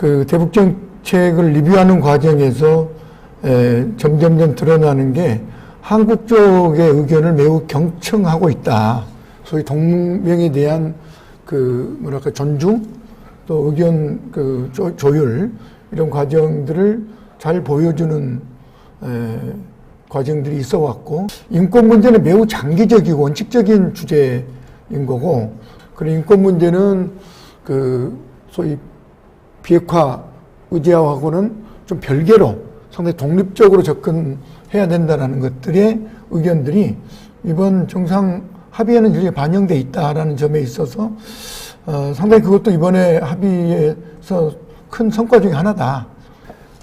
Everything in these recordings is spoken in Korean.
그 대북 정책을 리뷰하는 과정에서 에, 점점점 드러나는 게 한국 쪽의 의견을 매우 경청하고 있다. 소위 동맹에 대한 그 뭐랄까 존중 또 의견 그 조, 조율 이런 과정들을 잘 보여주는 에, 과정들이 있어 왔고 인권 문제는 매우 장기적이고 원칙적인 주제인 거고 그리고 인권 문제는 그 소위 비핵화 의제하고는 좀 별개로 상당히 독립적으로 접근해야 된다라는 것들의 의견들이 이번 정상 합의에는 일리 반영돼 있다라는 점에 있어서 어, 상당히 그것도 이번에 합의에서 큰 성과 중에 하나다.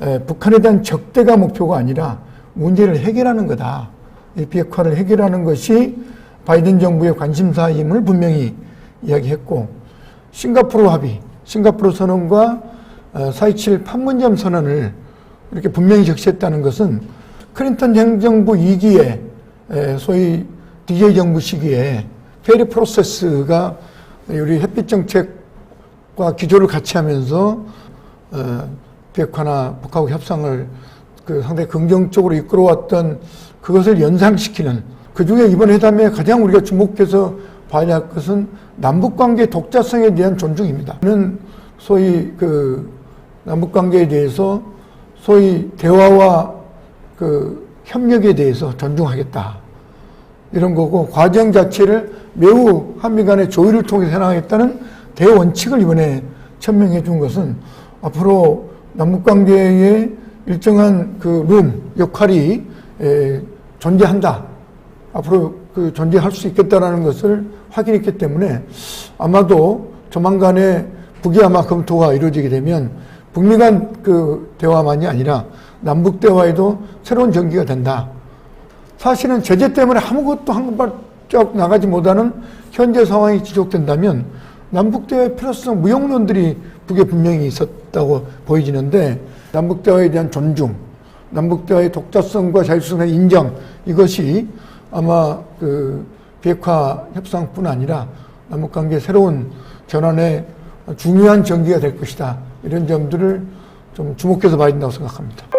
에, 북한에 대한 적대가 목표가 아니라 문제를 해결하는 거다. 이 비핵화를 해결하는 것이 바이든 정부의 관심사임을 분명히 이야기했고 싱가포르 합의, 싱가포르 선언과 4.27 판문점 선언을 이렇게 분명히 적시했다는 것은 클린턴 행정부 2기에 소위 DJ 정부 시기에 페리 프로세스가 우리 햇빛 정책과 기조를 같이 하면서 어, 비핵화나 북하고 협상을 그 상당히 긍정적으로 이끌어왔던 그것을 연상시키는 그 중에 이번 회담에 가장 우리가 주목해서 봐야 할 것은 남북 관계 독자성에 대한 존중입니다. 는 소위 그 남북 관계에 대해서 소위 대화와 그 협력에 대해서 존중하겠다. 이런 거고 과정 자체를 매우 한미 간의 조율을 통해서 해나가겠다는 대원칙을 이번에 천명해 준 것은 앞으로 남북 관계의 일정한 그 룸 역할이 에, 존재한다. 앞으로 그 존재할 수 있겠다라는 것을 확인했기 때문에 아마도 조만간에 북이 아마 검토가 이루어지게 되면 북미 간 그 대화만이 아니라 남북 대화에도 새로운 전기가 된다. 사실은 제재 때문에 아무것도 한 발짝 나가지 못하는 현재 상황이 지속된다면 남북 대화의 필요성 무용론들이 북에 분명히 있었다고 보여지는데 남북 대화에 대한 존중, 남북 대화의 독자성과 자율성의 인정 이것이 아마 그 비핵화 협상뿐 아니라 남북 관계 새로운 전환의 중요한 전기가 될 것이다. 이런 점들을 좀 주목해서 봐야 된다고 생각합니다.